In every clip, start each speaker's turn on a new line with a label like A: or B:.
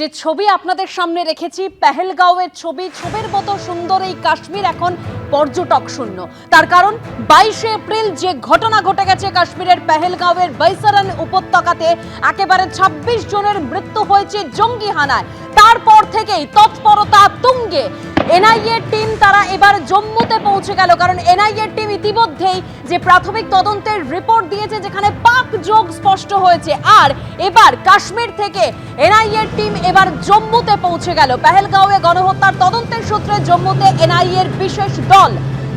A: যে ছবি আপনাদের সামনে রেখেছি, পেহেলগাঁওয়ের ছবি, ছবির মতো সুন্দর এই কাশ্মীর এখন পর্যটক শূন্য। তার কারণ, বাইশে এপ্রিল যে ঘটনা ঘটে গেছে কাশ্মীরের পেহেলগাঁওয়ের বৈসারান উপত্যকাতে, একেবারে ২৬ জনের মৃত্যু হয়েছে জঙ্গি হানায় তারপর থেকেই তৎপরতা তুঙ্গে। এনআইএ টিম তারা এবার জম্মুতে পৌঁছে গেল, কারণ এনআইএর টিম ইতিমধ্যেই যে প্রাথমিক তদন্তের রিপোর্ট দিয়েছে যেখানে পাক যোগ স্পষ্ট হয়েছে। আর এবার কাশ্মীর থেকে এনআইএর টিম এবার জম্মুতে পৌঁছে গেল। পেহেলগাঁওয়ে গণহত্যার তদন্তের সূত্রে জম্মুতে এনআইএর বিশেষ দল।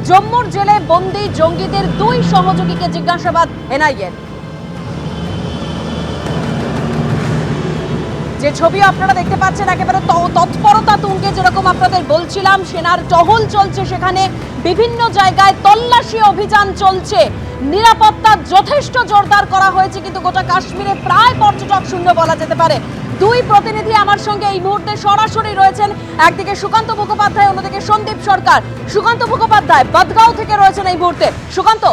A: জম্মুর জেলে বন্দি জঙ্গিদের দুই সহযোগীকে জিজ্ঞাসাবাদ এনআইএর। ছবি আপনারা দেখতে পাচ্ছেন, একেবারে তৎপরতা তুঙ্গে যেরকম আপনাদের বলছিলাম, সেনার টহল চলছে সেখানে, বিভিন্ন জায়গায় তল্লাশি অভিযান চলছে। নিরাপত্তা যথেষ্ট জোরদার করা হয়েছে, কিন্তু গোটা কাশ্মীরে প্রায় পর্যটক শূন্য বলা যেতে পারে। দুই প্রতিনিধি আমার সঙ্গে এই মুহূর্তে সরাসরি রয়েছেন। একদিকে সুকান্ত মুখোপাধ্যায়, অন্যদিকে সন্দীপ সরকার। সুকান্ত মুখোপাধ্যায়, বদগাঁও থেকে রয়েছেন এই মুহূর্তে। সুকান্ত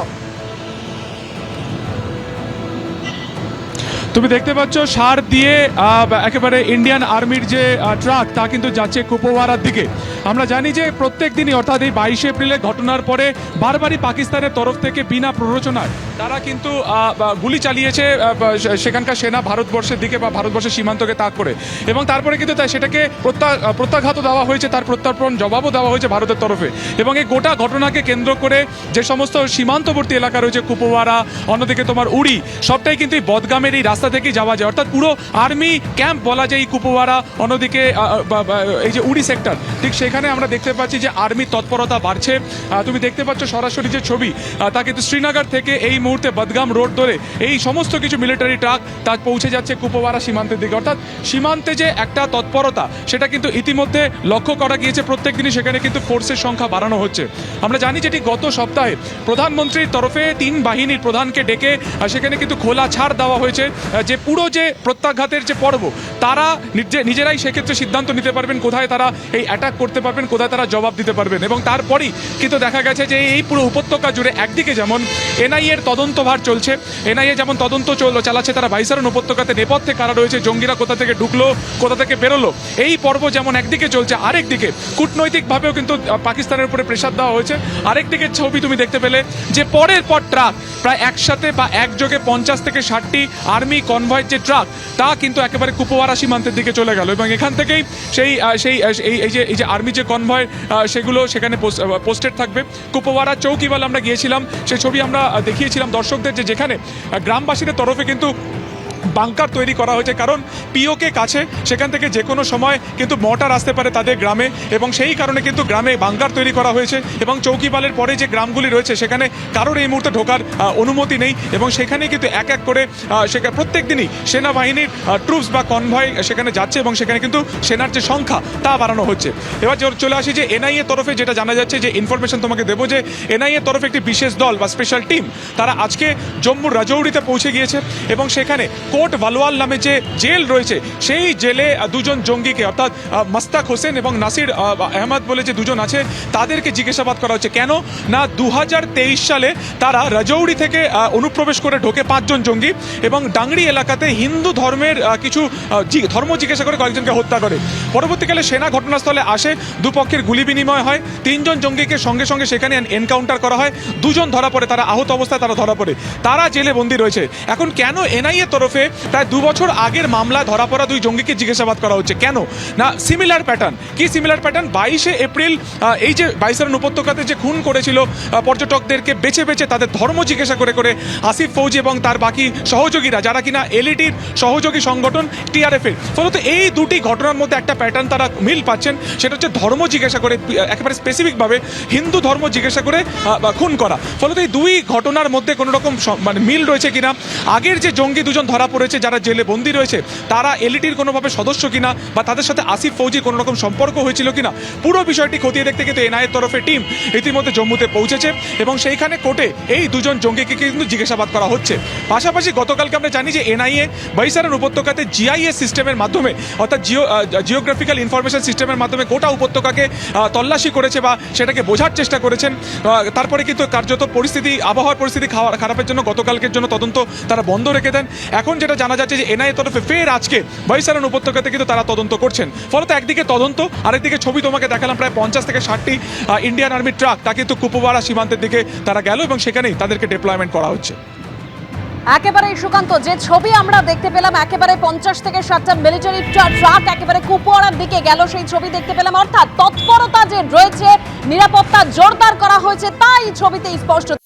B: তুমি দেখতে পাচ্ছ, সার দিয়ে একেবারে ইন্ডিয়ান আর্মির যে ট্রাক তা কিন্তু যাচ্ছে কুপওয়ারার দিকে। আমরা জানি যে প্রত্যেক দিনই, অর্থাৎ এই বাইশে এপ্রিলের ঘটনার পরে বারবারই পাকিস্তানের তরফ থেকে বিনা প্ররোচনায় তারা কিন্তু গুলি চালিয়েছে সেখানকার সেনা ভারতবর্ষের দিকে বা ভারতবর্ষের সীমান্তকে তাক করে। এবং তারপরে কিন্তু তাই সেটাকে প্রত্যা- প্রত্যাঘাত দেওয়া হয়েছে, তার প্রত্যর্পণ জবাবও দেওয়া হয়েছে ভারতের তরফে। এবং এই গোটা ঘটনাকে কেন্দ্র করে যে সমস্ত সীমান্তবর্তী এলাকা রয়েছে কুপওয়ারা অন্যদিকে তোমার উড়ি, সবটাই কিন্তু এই বদগামের এই রাস্তা থেকেই যাওয়া যায়। অর্থাৎ পুরো আর্মি ক্যাম্প বলা যায় এই কুপওয়ারা অন্যদিকে এই যে উড়ি সেক্টর, ঠিক সেখানে আমরা দেখতে পাচ্ছি যে আর্মির তৎপরতা বাড়ছে। তুমি দেখতে পাচ্ছ সরাসরি যে ছবি। তা কিন্তু শ্রীনগর থেকে এই মুহূর্তে বদগাম রোড ধরে এই সমস্ত কিছু মিলিটারি ট্রাক তা পৌঁছে যাচ্ছে কুপওয়ারা সীমান্তের দিকে। অর্থাৎ সীমান্তে যে একটা তৎপরতা, সেটা কিন্তু ইতিমধ্যে লক্ষ্য করা গিয়েছে। প্রত্যেক দিনই সেখানে কিন্তু ফোর্সের সংখ্যা বাড়ানো হচ্ছে। আমরা জানি যেটি গত সপ্তাহে প্রধানমন্ত্রীর তরফে তিন বাহিনীর প্রধানকে ডেকে সেখানে কিন্তু খোলা ছাড় দেওয়া হয়েছে। যে পুরো যে প্রত্যাঘাতের যে পর্ব তারা নিজে- নিজেরাই সেক্ষেত্রে সিদ্ধান্ত নিতে পারবেন কোথায় তারা এই অ্যাটাক করতে পারবেন, কোথায় তারা জবাব দিতে পারবেন। এবং তারপরই কিন্তু দেখা গেছে যে এই পুরো উপত্যকা জুড়ে একদিকে যেমন এনআইএর তদন্তভার চলছে এনআইএ যেমন তদন্ত চল চালাচ্ছে তারা বাইসারন উপত্যকাতে নেপথ্যে কারা রয়েছে, জঙ্গিরা কোথা থেকে ঢুকলো, কোথা থেকে বেরোলো, এই পর্ব যেমন একদিকে চলছে, আরেকদিকে কূটনৈতিকভাবেও কিন্তু পাকিস্তানের উপরে প্রেশার দেওয়া হয়েছে। আরেকদিকে ছবি তুমি দেখতে পেলে যে পরের পর ট্রাক প্রায় একসাথে বা একযোগে পঞ্চাশ থেকে ষাটটি আর্মি কনভয়ের যে ট্রাক তা কিন্তু একেবারে কুপওয়ারা সীমান্তের দিকে চলে গেল এবং এখান থেকেই সেই সেই এই যে এই যে আর্মি যে কনভয় সেগুলো সেখানে পোস্টেড থাকবে। কুপওয়ারা চৌকিওয়ালা আমরা গিয়েছিলাম সেই ছবি আমরা দেখিয়েছিলাম দর্শকদের যে যেখানে গ্রামবাসীদের তরফে কিন্তু বাংকার তৈরি করা হয়েছে। কারণ পিওকে কাছে সেখান থেকে যে কোনো সময় কিন্তু মর্টার আসতে পারে তাদের গ্রামে এবং সেই কারণে কিন্তু গ্রামে বাংকার তৈরি করা হয়েছে এবং চৌকিবালের পরে যে গ্রামগুলি রয়েছে সেখানে কারোর এই মুহূর্তে ঢোকার অনুমতি নেই এবং সেখানে কিন্তু এক এক করে সেখানে প্রত্যেক দিনই সেনাবাহিনীর ট্রুপস বা কনভয় সেখানে যাচ্ছে এবং সেখানে কিন্তু সেনার যে সংখ্যা তা বাড়ানো হচ্ছে। এবার চলে আসি যে এনআইএ তরফে যেটা জানা যাচ্ছে যে ইনফরমেশন তোমাকে দেবো যে এনআইএ তরফে একটি বিশেষ দল বা স্পেশাল টিম তারা আজকে জম্মুর রাজৌরিতে পৌঁছে গিয়েছে এবং সেখানে কোট ভালোয়াল নামে যে জেল রয়েছে সেই জেলে দুজন জঙ্গিকে অর্থাৎ মাস্তাক হোসেন এবং নাসির আহ, আহমদ বলে যে দুজন আছে তাদেরকে জিজ্ঞাসাবাদ করা হচ্ছে কেন না দু হাজার তেইশ সালে তারা রাজৌরি থেকে অনুপ্রবেশ করে ঢোকে পাঁচজন জঙ্গি এবং ডাংরি এলাকাতে হিন্দু ধর্মের কিছু ধর্ম জিজ্ঞাসা করে কয়েকজনকে হত্যা করে। পরবর্তীকালে সেনা ঘটনাস্থলে আসে দুপক্ষের গুলি বিনিময় হয় তিনজন জঙ্গিকে সঙ্গে সঙ্গে সেখানে এনকাউন্টার করা হয় দুজন ধরা পড়ে তারা আহত অবস্থায় তারা ধরা পড়ে। তারা জেলে বন্দি রয়েছে। এখন কেন এনআইএ তরফে প্রায় দু বছর আগের মামলা ধরা পড়া দুই জঙ্গিকে জিজ্ঞাসাবাদ করা হচ্ছে। কেন? না সিমিলার প্যাটার্ন কি সিমিলার প্যাটার্ন বাইশে এপ্রিল এই যে বাইসারন উপত্যকাতে যে খুন করেছিল পর্যটকদেরকে বেছে বেছে তাদের ধর্ম জিজ্ঞাসা করে করে আসিফ ফৌজি এবং তার বাকি সহযোগীরা, যারা কিনা এলইডির সহযোগী সংগঠন টিআরএফ এর। ফলত এই দুটি ঘটনার মধ্যে একটা প্যাটার্ন তারা মিল পাচ্ছেন, সেটা হচ্ছে ধর্ম জিজ্ঞাসা করে, একেবারে স্পেসিফিকভাবে হিন্দু ধর্ম জিজ্ঞাসা করে খুন করা। ফলত এই দুই ঘটনার মধ্যে কোনো রকম মানে মিল রয়েছে কিনা? আগের যে জঙ্গি দুজন ধরা পড়েছে, যারা জেলে বন্দী রয়েছে, তারা এলইডির কোনোভাবে সদস্য কিনা বা তাদের সাথে আসিফ ফৌজি কোনো রকম সম্পর্ক হয়েছিল কিনা, পুরো বিষয়টি খতিয়ে দেখতে কিন্তু এনআইএর তরফে টিম ইতিমধ্যে জম্মুতে পৌঁছেছে এবং সেইখানে কোর্টে এই দুজন জঙ্গিকে কিন্তু জিজ্ঞাসাবাদ করা হচ্ছে। পাশাপাশি গতকালকে আমরা জানি যে এনআইএ বৈসারের উপত্যকাতে জিআইএস সিস্টেমের মাধ্যমে, অর্থাৎ জিও জিওগ্রাফিক্যাল ইনফরমেশন সিস্টেমের মাধ্যমে গোটা উপত্যকাকে তল্লাশি করেছে বা সেটাকে বোঝার চেষ্টা করেছেন। তারপরে কিন্তু কার্যত পরিস্থিতি, আবহাওয়ার পরিস্থিতি খারাপের জন্য গতকালকের জন্য তদন্ত তারা বন্ধ রেখে দেন। এখন যেটা জানা যাচ্ছে যে এনআইএ তরফে ফের আজকে বৈশারণ উপত্যকাতে কিন্তু তারা তদন্ত করছেন। ফলত একদিকে তদন্ত, আরেকদিকে ছবি তোমাকে দেখালাম প্রায় পঞ্চাশ থেকে ষাটটি ইন্ডিয়ান আর্মি ট্রাক তা কিন্তু কুপওয়ারা সীমান্তের দিকে তারা গেল এবং সেখানেই তাদেরকে ডিপ্লয়মেন্ট করা হচ্ছে।
A: একেবারে সুকান্ত, যে ছবি আমরা দেখতে পেলাম, একেবারে পঞ্চাশ থেকে ষাটটা মিলিটারি ট্রাক একেবারে কুপোয়ারার দিকে গেল সেই ছবি দেখতে পেলাম। অর্থাৎ তৎপরতা যে রয়েছে, নিরাপত্তা জোরদার করা হয়েছে, তাই ছবিতে স্পষ্ট